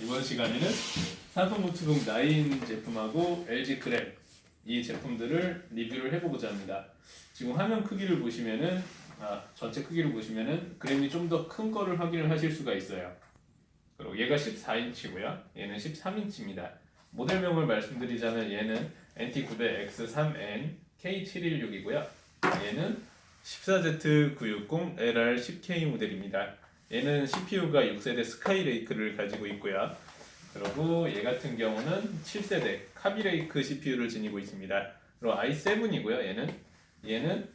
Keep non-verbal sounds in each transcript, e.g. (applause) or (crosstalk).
이번 시간에는 노트북 9 제품하고 LG 그램 이 제품들을 리뷰를 해보고자 합니다. 지금 화면 크기를 보시면은 아, 전체 크기를 보시면은 그램이 좀 더 큰 거를 확인을 하실 수가 있어요. 그리고 얘가 14인치고요. 얘는 13인치입니다. 모델명을 말씀드리자면 얘는 NT900X3N K716이고요. 얘는 14Z960LR10K 모델입니다. 얘는 CPU가 6세대 스카이레이크를 가지고 있고요. 그리고 얘 같은 경우는 7세대 카비레이크 CPU를 지니고 있습니다. 그리고 i7이고요. 얘는 얘는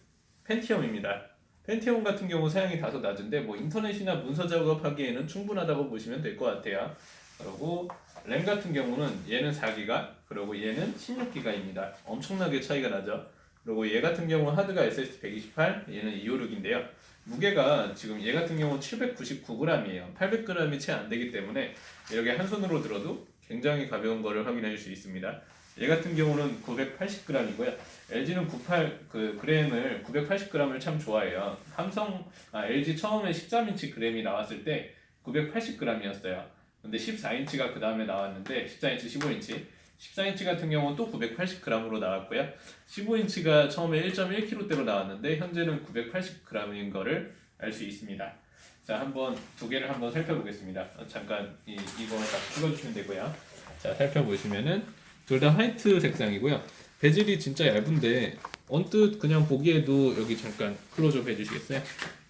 펜티엄입니다. 펜티엄 같은 경우 사양이 다소 낮은데 뭐 인터넷이나 문서 작업하기에는 충분하다고 보시면 될 것 같아요. 그리고 램 같은 경우는 얘는 4기가 그리고 얘는 16기가입니다. 엄청나게 차이가 나죠. 그리고 얘 같은 경우 하드가 SSD 128, 얘는 256인데요. 무게가 지금 얘 같은 경우 799g이에요. 800g이 채 안 되기 때문에 이렇게 한 손으로 들어도 굉장히 가벼운 거를 확인할 수 있습니다. 얘 같은 경우는 980g이고요. LG는 98 그 그램을 980g을 참 좋아해요. 삼성 아, LG 처음에 13인치 그램이 나왔을 때 980g이었어요. 근데 14인치가 그 다음에 나왔는데 14인치, 15인치, 14인치 같은 경우는 또 980g으로 나왔고요. 15인치가 처음에 1.1kg대로 나왔는데 현재는 980g인 거를 알 수 있습니다. 자, 한번 두 개를 한번 살펴보겠습니다. 어, 잠깐 이 이거 딱 찍어주시면 되고요. 자, 살펴보시면은 둘 다 화이트 색상이고요. 베젤이 진짜 얇은데 언뜻 그냥 보기에도 여기 잠깐 클로즈업 해주시겠어요?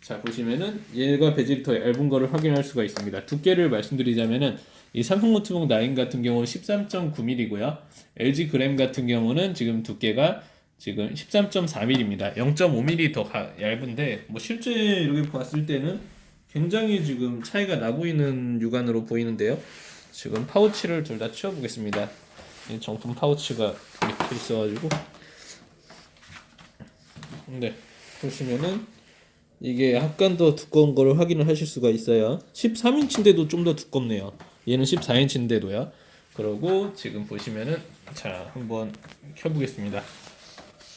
자 보시면은 얘가 베젤이 더 얇은 거를 확인할 수가 있습니다. 두께를 말씀드리자면은 이 삼성 노트북 9 같은 경우는 13.9mm고요. LG 그램 같은 경우는 지금 두께가 지금 13.4mm입니다. 0.5mm 더 가- 얇은데 뭐 실제 이렇게 봤을 때는 굉장히 지금 차이가 나 보이는 육안으로 보이는데요. 지금 파우치를 둘 다 치워보겠습니다. 이 정품 파우치가 밑에 있어가지고 네. 보시면은 이게 약간 더 두꺼운 거를 확인을 하실 수가 있어요. 13인치인데도 좀 더 두껍네요. 얘는 14인치인데도요. 그리고 지금 보시면은 자 한번 켜보겠습니다.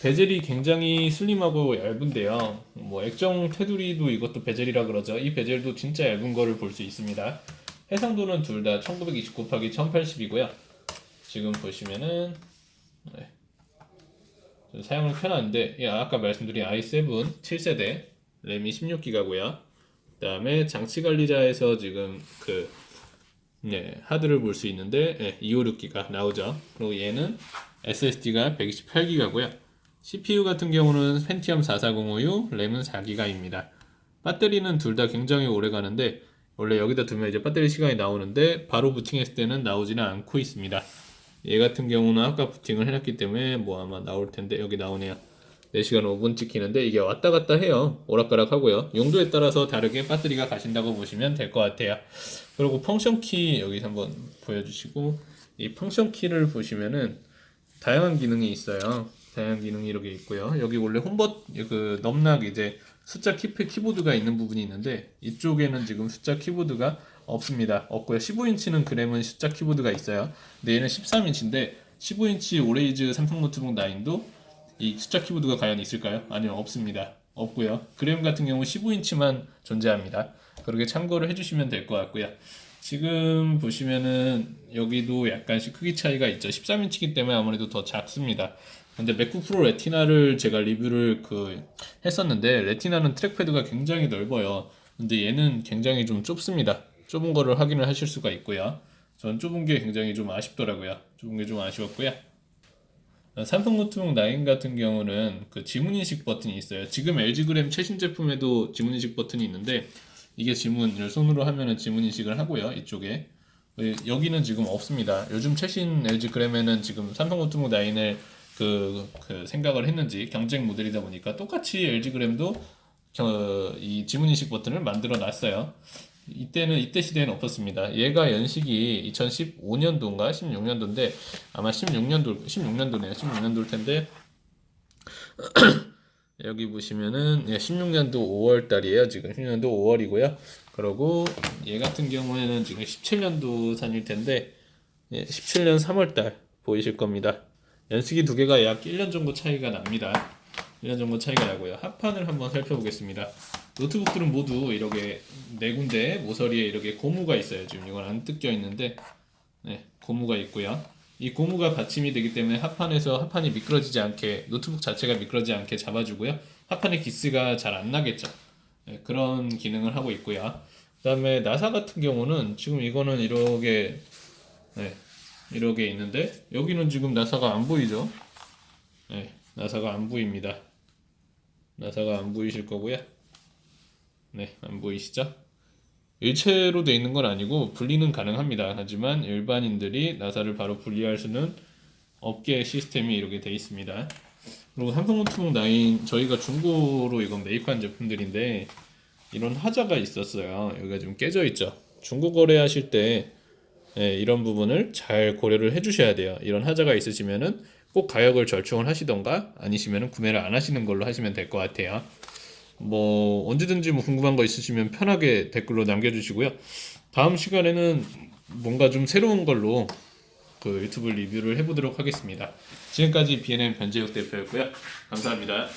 베젤이 굉장히 슬림하고 얇은데요. 뭐 액정 테두리도 이것도 베젤이라 그러죠. 이 베젤도 진짜 얇은 거를 볼 수 있습니다. 해상도는 둘 다 1920 곱하기 1080이고요. 지금 보시면은 네. 좀 사용을 켜놨는데 예, 아까 말씀드린 i7 7세대 램이 16기가고요. 그다음에 장치 관리자에서 지금 그 네, 하드를 볼 수 있는데 예, 256기가 나오죠. 그리고 얘는 SSD가 128기가고요. CPU 같은 경우는 펜티엄 44056, 램은 4기가입니다. 배터리는 둘 다 굉장히 오래 가는데 원래 여기다 두면 이제 배터리 시간이 나오는데 바로 부팅했을 때는 나오지는 않고 있습니다. 얘 같은 경우는 아까 부팅을 해놨기 때문에 뭐 아마 나올 텐데 여기 나오네요. 4시간 5분 찍히는데 이게 왔다 갔다 해요. 오락가락 하고요. 용도에 따라서 다르게 배터리가 가신다고 보시면 될 것 같아요. 그리고 펑션 키 여기 한번 보여주시고 이 펑션 키를 보시면은 다양한 기능이 있어요. 다양한 기능이 이렇게 있고요. 여기 원래 홈버 그 넘락 이제 숫자 키패 키보드가 있는 부분이 있는데 이쪽에는 지금 숫자 키보드가 없습니다. 없고요. 15인치는 그램은 숫자 키보드가 있어요. 근데 얘는 13인치인데 15인치 오레이즈 삼성 노트북 9도 이 숫자 키보드가 과연 있을까요? 아니요, 없습니다. 없고요. 그램 같은 경우 15인치만 존재합니다. 그렇게 참고를 해주시면 될 것 같고요. 지금 보시면은 여기도 약간씩 크기 차이가 있죠. 13인치이기 때문에 아무래도 더 작습니다. 근데 맥북 프로 레티나를 제가 리뷰를 그 했었는데 레티나는 트랙패드가 굉장히 넓어요. 근데 얘는 굉장히 좀 좁습니다. 좁은 거를 확인을 하실 수가 있고요. 전 좁은 게 굉장히 좀 아쉽더라고요. 좁은 게 좀 아쉬웠고요. 삼성 노트북 9 같은 경우는 그 지문 인식 버튼이 있어요. 지금 LG 그램 최신 제품에도 지문 인식 버튼이 있는데 이게 지문을 손으로 하면은 지문 인식을 하고요. 이쪽에 여기는 지금 없습니다. 요즘 최신 LG 그램에는 지금 삼성 노트북 9을 그, 그 생각을 했는지 경쟁 모델이다 보니까 똑같이 LG 그램도 겨- 이 지문 인식 버튼을 만들어 놨어요. 이때는 이때 시대에는 없었습니다. 얘가 연식이 2015년도인가 16년도인데 아마 16년도 16년도네요. 16년도일 텐데 (clears throat) 여기 보시면은 예, 16년도 5월 달이에요. 지금 16년도 5월이고요. 그리고 얘 같은 경우에는 지금 17년도 산일 텐데 예, 17년 3월 달 보이실 겁니다. 연식이 두 개가 약 1년 정도 차이가 납니다. 1년 정도 차이가 나고요. 합판을 한번 살펴보겠습니다. 노트북들은 모두 이렇게 네 군데 모서리에 이렇게 고무가 있어요. 지금 이건 안 뜯겨 있는데 네, 고무가 있고요. 이 고무가 받침이 되기 때문에 합판에서 합판이 미끄러지지 않게 노트북 자체가 미끄러지지 않게 잡아주고요. 합판에 기스가 잘 안 나겠죠. 네, 그런 기능을 하고 있고요. 그 다음에 나사 같은 경우는 지금 이거는 이렇게 네, 이렇게 있는데 여기는 지금 나사가 안 보이죠? 네, 나사가 안 보입니다. 나사가 안 보이실 거고요. 네, 안 보이시죠? 일체로 돼 있는 건 아니고 분리는 가능합니다. 하지만 일반인들이 나사를 바로 분리할 수는 없게 시스템이 이렇게 돼 있습니다. 그리고 삼성 노트북 9 저희가 중고로 이건 매입한 제품들인데 이런 하자가 있었어요. 여기가 좀 깨져 있죠. 중고 거래하실 때 예, 이런 부분을 잘 고려를 해주셔야 돼요. 이런 하자가 있으시면은 꼭 가격을 절충을 하시던가 아니시면은 구매를 안 하시는 걸로 하시면 될 것 같아요. 뭐 언제든지 뭐 궁금한 거 있으시면 편하게 댓글로 남겨주시고요. 다음 시간에는 뭔가 좀 새로운 걸로 그 유튜브 리뷰를 해보도록 하겠습니다. 지금까지 BNN 변재욱 대표였고요. 감사합니다.